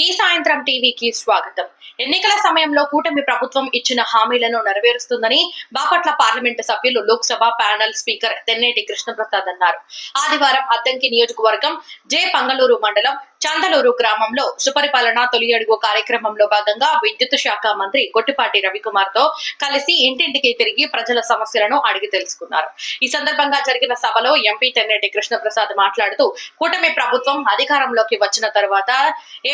ఈ సాయంత్రం టీవీకి స్వాగతం. ఎన్నికల సమయంలో కూటమి ప్రభుత్వం ఇచ్చిన హామీలను నెరవేరుస్తుందని బాపట్ల పార్లమెంటు సభ్యులు లోక్సభ ప్యానెల్ స్పీకర్ తెన్నేటి కృష్ణప్రసాద్ అన్నారు. ఆదివారం అద్దంకి నియోజకవర్గం జే. పంగళూరు మండలం చందలూరు గ్రామంలో సుపరిపాలన తొలి అడుగు కార్యక్రమంలో భాగంగా విద్యుత్ శాఖ మంత్రి కొట్టిపాటి రవికుమార్తో కలిసి ఇంటింటికి తిరిగి ప్రజల సమస్యలను అడిగి తెలుసుకున్నారు. ఈ సందర్భంగా జరిగిన సభలో ఎంపీ తెన్నేటి కృష్ణప్రసాద్ మాట్లాడుతూ కూటమి ప్రభుత్వం అధికారంలోకి వచ్చిన తర్వాత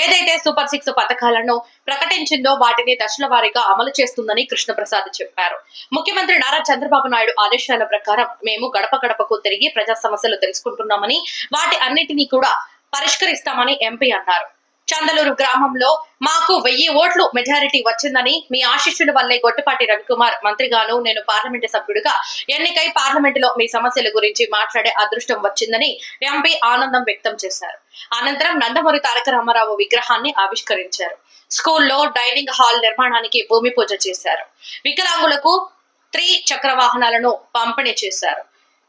ఏదైతే సూపర్ సిక్స్ పథకాలను ప్రకటించిందో వాటిని దశల వారీగా అమలు చేస్తుందని కృష్ణప్రసాద్ చెప్పారు. ముఖ్యమంత్రి నారా చంద్రబాబు నాయుడు ఆదేశాల ప్రకారం మేము గడప గడపకు తిరిగి ప్రజా సమస్యలు తెలుసుకుంటున్నామని వాటి అన్నిటినీ కూడా పరిష్కరిస్తామని ఎంపీ అన్నారు. చందలూరు గ్రామంలో మాకు వెయ్యి ఓట్లు మెజారిటీ వచ్చిందని మీ ఆశిష్యుల వల్లే గొట్టిపాటి రవికుమార్ మంత్రిగాను నేను పార్లమెంటు సభ్యుడిగా ఎన్నికై పార్లమెంటులో మీ సమస్యల గురించి మాట్లాడే అదృష్టం వచ్చిందని ఎంపీ ఆనందం వ్యక్తం చేశారు. అనంతరం నందమూరి తారక రామారావు విగ్రహాన్ని ఆవిష్కరించారు. స్కూల్లో డైనింగ్ హాల్ నిర్మాణానికి భూమి పూజ చేశారు. వికలాంగులకు త్రీ చక్ర వాహనాలను పంపిణీ చేశారు.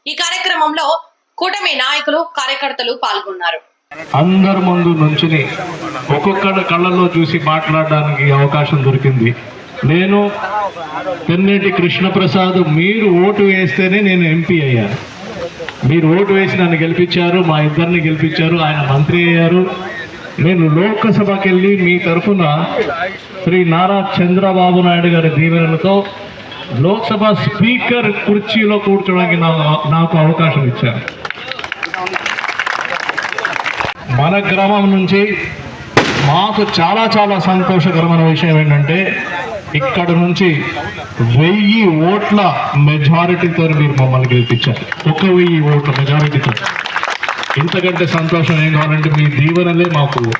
ఈ కార్యక్రమంలో కూటమి నాయకులు కార్యకర్తలు పాల్గొన్నారు. అందరి ముందు నుంచుని ఒక్కొక్కరి కళ్ళల్లో చూసి మాట్లాడడానికి అవకాశం దొరికింది. నేను తెన్నేటి కృష్ణప్రసాద్ మీరు ఓటు వేస్తేనే నేను ఎంపీ అయ్యాను. మీరు ఓటు వేసి నన్ను గెలిపించారు మా ఇద్దరిని గెలిపించారు ఆయన మంత్రి అయ్యారు. నేను లోక్సభకి వెళ్ళి మీ తరఫున శ్రీ నారా చంద్రబాబు నాయుడు గారి దీవెనలతో లోక్సభ స్పీకర్ కుర్చీలో కూర్చోడానికి నాకు అవకాశం ఇచ్చారు. మన గ్రామం నుంచి మాకు చాలా చాలా సంతోషకరమైన విషయం ఏంటంటే ఇక్కడ నుంచి వెయ్యి ఓట్ల మెజారిటీతో మీరు మమ్మల్ని గెలిపించారు. ఒక వెయ్యి ఓట్ల మెజారిటీతో ఇంతకంటే సంతోషం ఏం కావాలంటే మీ దీవెనలే మాకు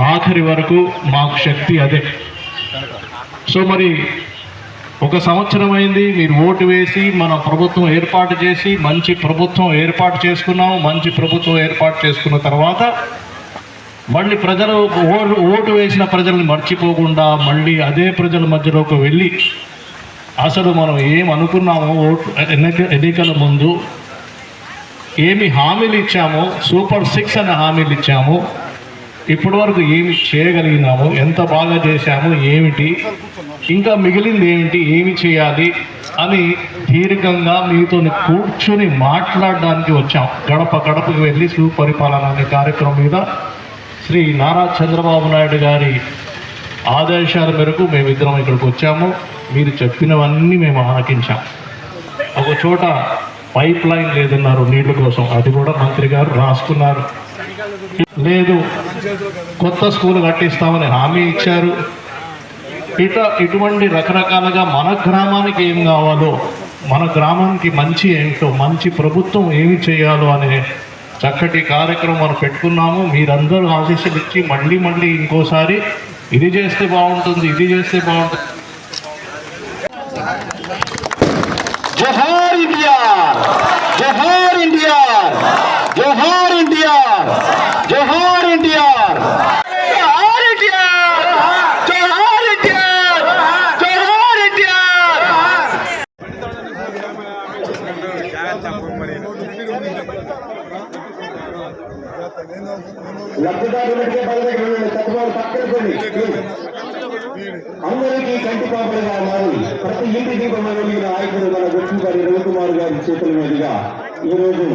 ఆఖరి వరకు మాకు శక్తి అదే. సో మరి ఒక సంవత్సరం అయింది. మీరు ఓటు వేసి మన ప్రభుత్వం ఏర్పాటు చేసి మంచి ప్రభుత్వం ఏర్పాటు చేసుకున్నాం మంచి ప్రభుత్వం ఏర్పాటు చేసుకున్న తర్వాత మళ్ళీ ప్రజలు ఓటు ఓటు వేసిన ప్రజల్ని మర్చిపోకుండా మళ్ళీ అదే ప్రజల మధ్యలోకి వెళ్ళి అసలు మనం ఏం అనుకున్నామో ఓటు ఎన్నిక ఎన్నికల ముందు ఏమి హామీలు ఇచ్చామో సూపర్ సిక్స్ అనే హామీలు ఇచ్చాము ఇప్పటి వరకు ఏమి చేయగలిగినాము ఎంత బాగా చేశాము ఏమిటి ఇంకా మిగిలింది ఏమిటి ఏమి చేయాలి అని దీర్ఘంగా మీతో కూర్చుని మాట్లాడడానికి వచ్చాం. గడప గడపకు వెళ్ళి సుపరిపాలన అనే కార్యక్రమం మీద శ్రీ నారా చంద్రబాబు నాయుడు గారి ఆదేశాల మేరకు మేమిద్దరం ఇక్కడికి వచ్చాము. మీరు చెప్పినవన్నీ మేము ఆలకించాం. ఒక చోట పైప్ లైన్ లేదన్నారు నీళ్ళ కోసం. అది కూడా మంత్రి గారు రాసుకున్నారు. లేదు కొత్త స్కూల్ కట్టిస్తామని హామీ ఇచ్చారు. ఇట ఇటువంటి రకరకాలుగా మన గ్రామానికి ఏం కావాలో మన గ్రామానికి మంచి ఏంటో మంచి ప్రభుత్వం ఏమి చేయాలో అనే చక్కటి కార్యక్రమం మనం పెట్టుకున్నాము. మీరందరూ ఆశీస్సులు ఇచ్చి మళ్ళీ మళ్ళీ ఇంకోసారి ఇది చేస్తే బాగుంటుంది ఇది చేస్తే బాగుంటుంది. జోహార్ ఇండియా జోహార్ ఇండియా జోహార్ ఇండియా జోహార్ ఎన్టీఆర్ జోహార్ ఎన్టీఆర్ జోహార్ ఎన్టీఆర్ జోహార్ ఎన్టీఆర్ లబ్ధిదారులకే బయటకు చట్టవారు పక్కనుకోండి అందరికీ కంటి పాపలుగా మారి ప్రతి ఇంటి దీపం వెలిగిన నాయకుడు మన గుర్తు గారి రవికుమార్ గారి చేతుల మీదుగా ఈరోజు